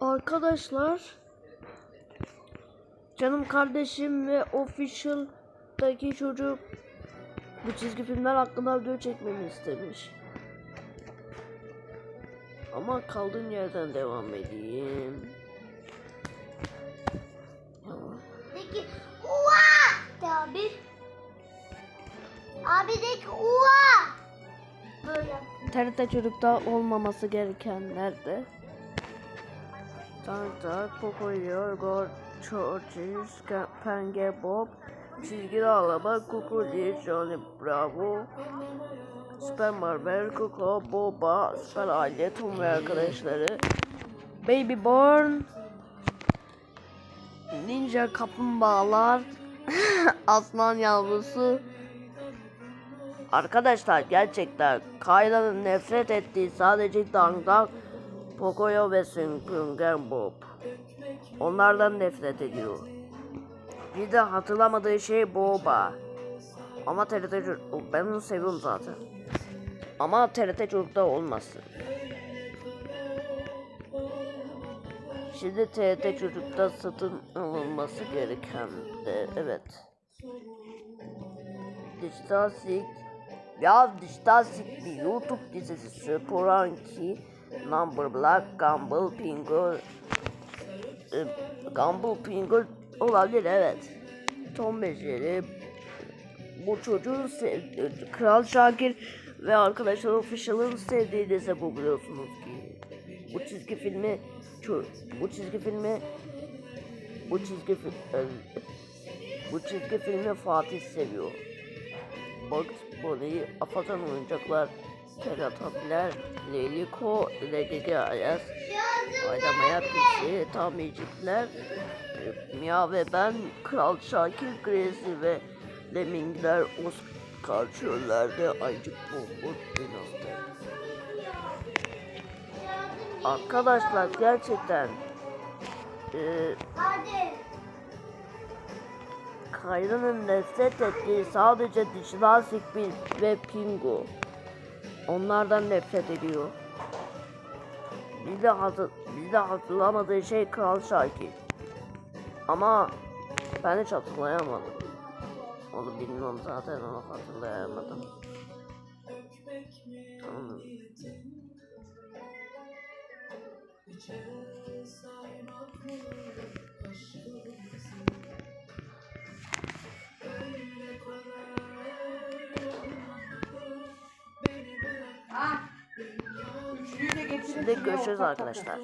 Arkadaşlar canım kardeşim ve official'daki çocuk bu çizgi filmler hakkında video çekmemi istemiş. Ama kaldığım yerden devam edeyim. Tamam. De ki uva de abi. Abi de ki uva. Böyle. TRT çocukta olmaması gerekenler Tantar, Pocoyo, Gor, Churches, Penge Bob, Çizgili Ağlama, Kukuli, Johnny Bravo, Süper Marvel, Koko, Boba, Süper Aile, Tom ve arkadaşları, Baby Born, Ninja Kaplumbağalar, Aslan Yavrusu, Arkadaşlar gerçekten Kayra'nın nefret ettiği sadece Dang Dang, Pocoyo ve Sünger. Onlardan nefret ediyor. Bir de hatırlamadığı şey Boba. Ama TRT çocuk- ben onu seviyorum zaten. Ama TRT çocukta olmasın. Şimdi TRT çocukta satın alınması gereken de evet. Dijital Sik ya Dijital Sik bir YouTube dizisi Sporanki Number Black Gumball Pingo e, Gumball Pingo olabilir evet. Tom Beceri bu çocuğun Kral Şakir ve arkadaşlar Official'ın sevdiği dizi bu biliyorsunuz ki. Bu çizgi filmi bu çizgi filmi bu çizgi fi- e, bu çizgi filmi Fatih seviyor. Bugs Bunny, Afacan oyuncaklar, Keratabiler, Leliko, LGG Ayaz, Aydamaya Pisi, Tamircikler, Mia ve ben, Kral Şakir, Gracie ve Lemmingler, Oscar çöllerde, Aycık Bombur, Dinozor. Arkadaşlar gerçekten e. Kayra'nın nefret ettiği sadece Dijital Sikbil ve Pingu. Onlardan nefret ediyor. De, hatır, de hatırlamadığı şey Kral Şakir. Ama ben hiç hatırlayamadım. Onu bilmiyorum zaten onu hatırlayamadım. Tamam. Şimdi görüşürüz arkadaşlar.